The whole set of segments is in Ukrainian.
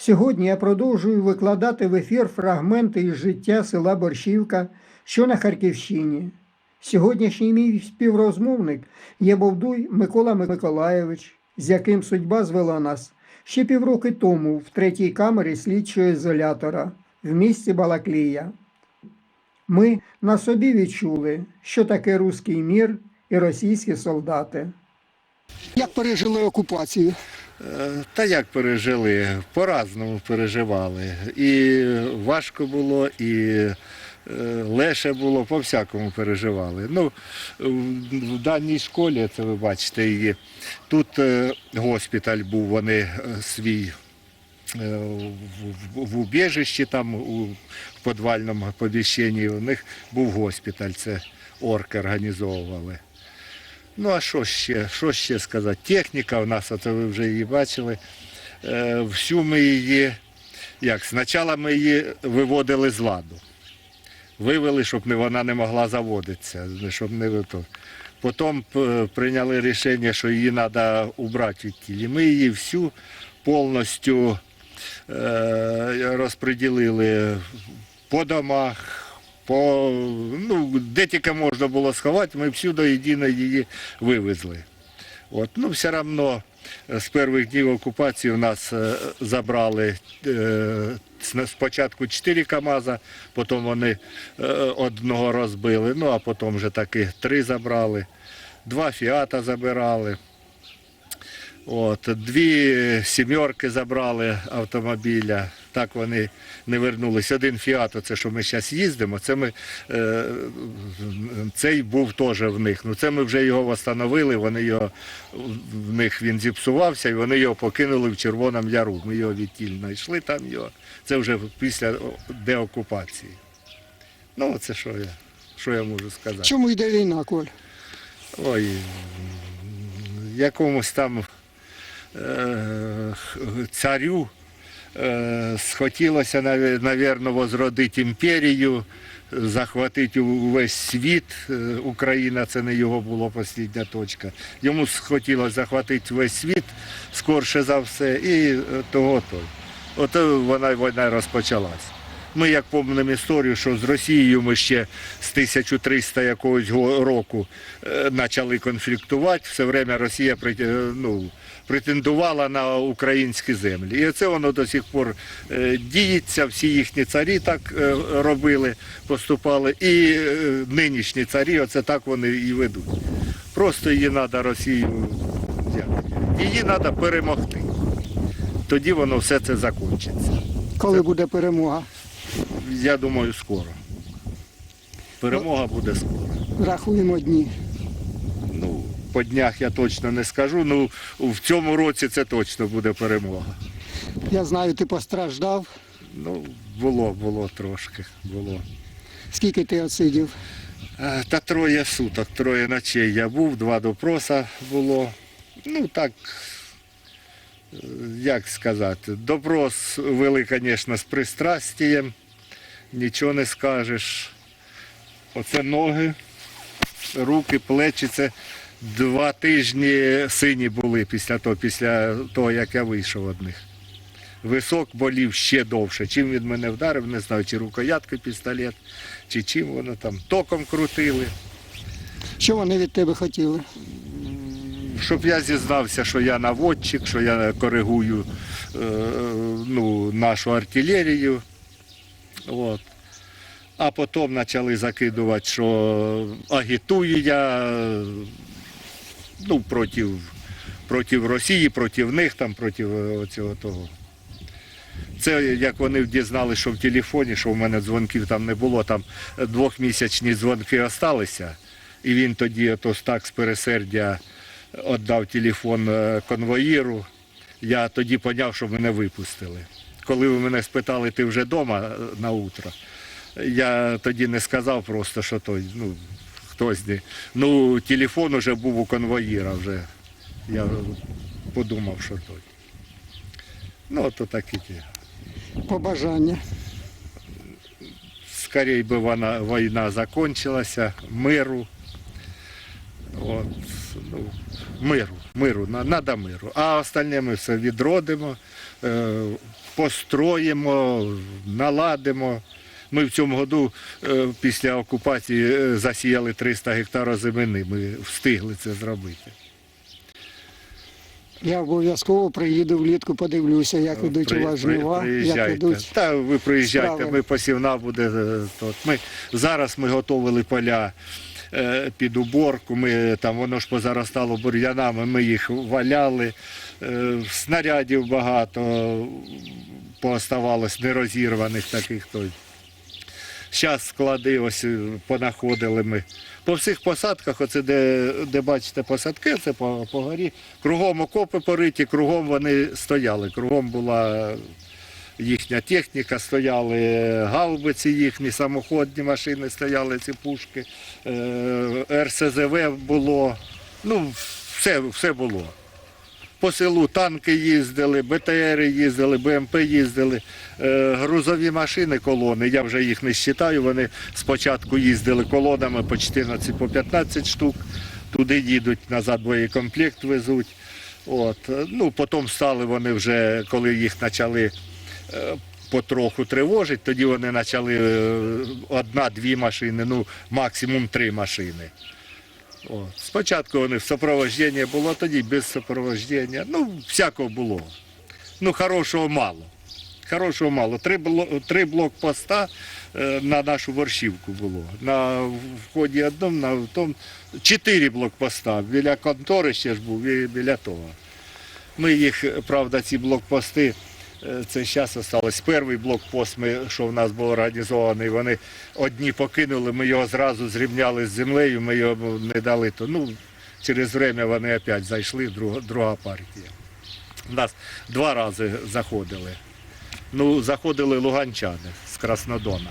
Сьогодні я продовжую викладати в ефір фрагменти із життя села Борщівка, що на Харківщині. Сьогоднішній мій співрозмовник є Бовдуй Микола Миколаєвич, з яким судьба звела нас ще півроки тому в третій камері слідчого ізолятора в місті Балаклія. Ми на собі відчули, що таке руський мір і російські солдати. Як пережили окупацію? Та як пережили? По-разному переживали. І важко було, і е, легше було, по-всякому переживали. Ну, в даній школі, це ви бачите, її, тут е, госпіталь був, вони е, свій в, убіжищі, там у підвальному поміщенні, у них був госпіталь, це орки організовували. Ну а що ще? Що ще сказати? Техніка у нас, а то ви вже її бачили. Е, всю ми її, як, спочатку ми її виводили з ладу. Вивели, щоб вона не могла заводитися, щоб не ви то. Потім е, прийняли рішення, що її треба убрати від тілі. Ми її всю повністю е, розподілили по домах, по, ну, де тільки можна було сховати, ми всю до єдиної її вивезли. От, ну, все одно з перших днів окупації у нас е, забрали е, спочатку 4 КАМАЗа, потім вони е, одного розбили, ну а потім вже таки три забрали, два Фіата забирали. От, дві сімерки забрали автомобіля, так вони не вернулись. Один фіат, це що ми зараз їздимо, це ми, е, цей був теж в них. Ну це ми вже його встановили, вони його, в них він зіпсувався і вони його покинули в Червоному Яру. Ми його відтіль знайшли там його. Це вже після деокупації. Ну, це що я, що я можу сказати. Чому йде війна, Коль? Ой, якомусь там е, царю схотілося, навірно, возродити імперію, захватити увесь світ. Е, Україна це не його була послідня точка. Йому схотілося захватити весь світ скорше за все, і е, того то. Ото вона війна розпочалась. Ми як пам'ятаємо історію, що з Росією ми ще з 1300 якогось року е, почали конфліктувати. Все время Росія е, ну, претендувала на українські землі. І це воно до сих пор е, діється. Всі їхні царі так робили, поступали. І нинішні царі, оце так вони і ведуть. Просто її треба Росію взяти. Її треба перемогти. Тоді воно все це закінчиться. Коли буде перемога? Я думаю, скоро. Перемога буде скоро. Рахуємо дні. Ну, по днях я точно не скажу. Ну, в цьому році це точно буде перемога. Я знаю, ти постраждав. Ну, було, було трошки. Було. Скільки ти отсидів? Е, Та троє суток, троє ночей я був, два допроса було. Ну так, е, як сказати, допрос вели, звісно, з пристрастієм, нічого не скажеш. Оце ноги, руки, плечі. Це два тижні сині були після того, після того, як я вийшов від них. Висок болів ще довше. Чим він мене вдарив, не знаю, чи рукоятки пістолет, чи чим воно там током крутили. Що вони від тебе хотіли? Щоб я зізнався, що я наводчик, що я коригую е, ну, нашу артилерію. От. А потім почали закидувати, що агітую я ну, проти, проти Росії, проти них, там, проти цього того. Це як вони дізналися, що в телефоні, що в мене дзвонків там не було, там двохмісячні дзвонки залишилися. І він тоді ото так з пересердя віддав телефон е, конвоїру. Я тоді зрозумів, що мене випустили. Коли ви мене спитали, ти вже вдома на утро, я тоді не сказав просто, що той, ну, хтось не. Ну, телефон вже був у конвоїра вже. Я подумав, що той. Ну, то так і ті. Побажання. Скорей би вона, війна закінчилася, миру. От, ну, миру, миру, надо миру. А остальне ми все відродимо, е, построїмо, наладимо. Ми в цьому году е, після окупації е, засіяли 300 гектарів землі. Ми встигли це зробити. Я обов'язково приїду влітку, подивлюся, як ідуть у вас жнива, як ідуть. Та ви приїжджайте, ми посівна буде. е. Ми, зараз ми готували поля е, під уборку, ми, там, воно ж позаростало бур'янами, ми їх валяли, е, снарядів багато пооставалось нерозірваних таких. Зараз склади ось е, понаходили ми. По всіх посадках, оце де, де бачите посадки, це по, по горі. Кругом окопи пориті, кругом вони стояли. Кругом була їхня техніка, стояли гаубиці їхні, самоходні машини стояли, ці пушки, е, РСЗВ було. Ну, все, все було. По селу танки їздили, БТРи їздили, БМП їздили, е, грузові машини, колони. Я вже їх не вважаю. Вони спочатку їздили колонами по 14, по 15 штук. Туди їдуть, назад боєкомплект везуть. От. Ну, потім стали вони вже, коли їх почали потроху тривожити, тоді вони почали е, одна-дві машини, ну максимум три машини. О, спочатку вони в супроводженні було, тоді без супроводження. Ну, всякого було. Ну, хорошого мало. Хорошого мало. Три, три блокпоста е, на нашу борщівку було. На вході одному, на тому чотири блокпоста. Біля контори ще ж був і біля того. Ми їх, правда, ці блокпости, е, це зараз осталось. Перший блокпост, ми, що в нас був організований, вони одні покинули, ми його зразу зрівняли з землею, ми його не дали. То, ну, через время вони опять зайшли, друга, друга партія. Нас два рази заходили. Ну, заходили луганчани з Краснодона.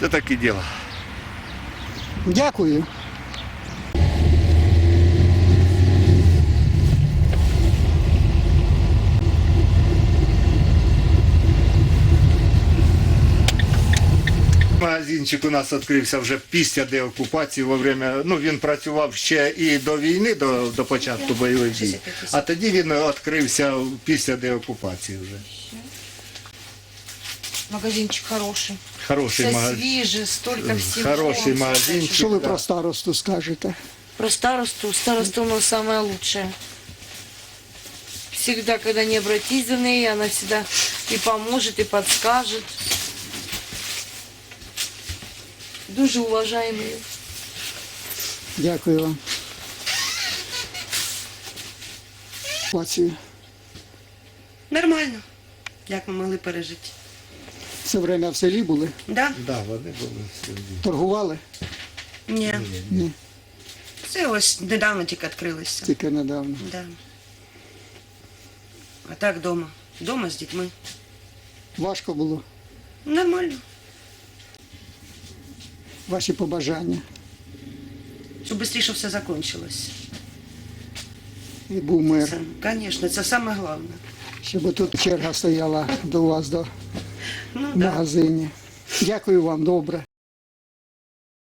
Це такі діла. Дякую. Магазинчик у нас відкрився вже після деокупації. Во время, ну, він працював ще і до війни, до, до початку бойових дій. А тоді він відкрився після деокупації вже. Магазинчик хороший. Хороший Все магазин. свіже, столько всего. Хороший магазинчик. Що ви про старосту скажете? Про старосту. Староста у нас самая лучшая. Всегда, когда не обратись за ней, она всегда и поможет, и подскажет. Дуже уважаемый. Дякую вам. Окупацію. Нормально. Як ми могли пережити? Це время в селі були, Да? Да, вони були сьогодні. торгували? Ні. Ні, Це ось недавно тільки відкрилося. тільки недавно. Да. А так вдома. Дома з дітьми. Важко було. Нормально. Ваші побажання. Щоб швидше все закінчилось. І був мир. Звісно, це саме головне. Щоб тут черга стояла до вас до Ну, да. магазині. Дякую вам, добре.